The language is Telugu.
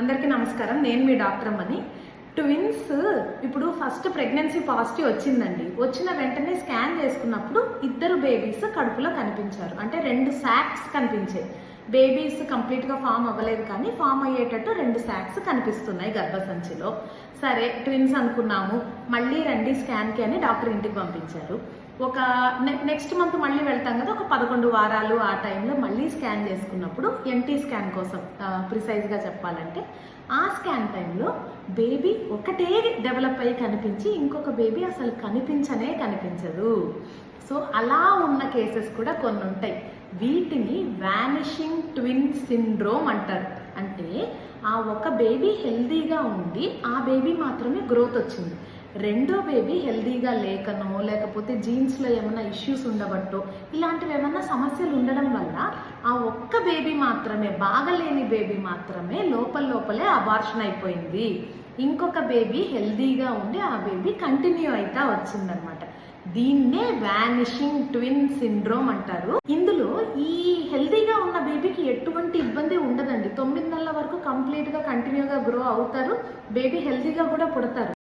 అందరికీ నమస్కారం. నేను మీ డాక్టర్ అమ్మని ట్విన్స్ ఇప్పుడు ఫస్ట్ ప్రెగ్నెన్సీ పాజిటివ్ వచ్చిందండి. వచ్చిన వెంటనే స్కాన్ చేసుకున్నప్పుడు ఇద్దరు బేబీస్ కడుపులో కనిపించారు. అంటే రెండు శాక్స్ కనిపించాయి. బేబీస్ కంప్లీట్గా ఫామ్ అవ్వలేదు కానీ ఫామ్ అయ్యేటట్టు రెండు శాక్స్ కనిపిస్తున్నాయి గర్భసంచిలో. సరే ట్విన్స్ అనుకున్నాము. మళ్ళీ రండి స్కాన్కి అని డాక్టర్ ఇంటికి పంపించారు. ఒక నెక్స్ట్ మంత్ మళ్ళీ వెళ్తాం కదా ఒక పదకొండు వారాలు ఆ టైంలో మళ్ళీ స్కాన్ చేసుకున్నప్పుడు ఎన్టీ స్కాన్ కోసం ప్రిసైజ్గా చెప్పాలంటే ఆ స్కాన్ టైంలో బేబీ ఒకటే డెవలప్ అయ్యి కనిపించి ఇంకొక బేబీ అసలు కనిపించనే కనిపించదు. సో అలా ఉన్న కేసెస్ కూడా కొన్ని ఉంటాయి వీటిని వానిషింగ్ ట్విన్ సిండ్రోమ్ అంటారు. అంటే ఆ ఒక బేబీ హెల్దీగా ఉండి ఆ బేబీ మాత్రమే గ్రోత్ వచ్చింది. రెండో బేబీ హెల్దీగా లేకనో లేకపోతే జీన్స్లో ఏమైనా ఇష్యూస్ ఉండబట్టో ఇలాంటివి ఏమైనా సమస్యలు ఉండడం వల్ల ఆ ఒక్క బేబీ మాత్రమే బాగలేని బేబీ మాత్రమే లోపల లోపలే అబార్షన్ అయిపోయింది. ఇంకొక బేబీ హెల్దీగా ఉండి ఆ బేబీ కంటిన్యూ అయితే వచ్చిందనమాట దీన్నే వానిషింగ్ ట్విన్ సిండ్రోమ్ అంటారు. ఇందులో ఈ హెల్దీగా ఉన్న బేబీకి ఎటువంటి ఇబ్బంది ఉండదండి. తొమ్మిది నెలల వరకు కంప్లీట్గా కంటిన్యూగా గ్రో అవుతారు. బేబీ హెల్దీగా కూడా పుడతారు.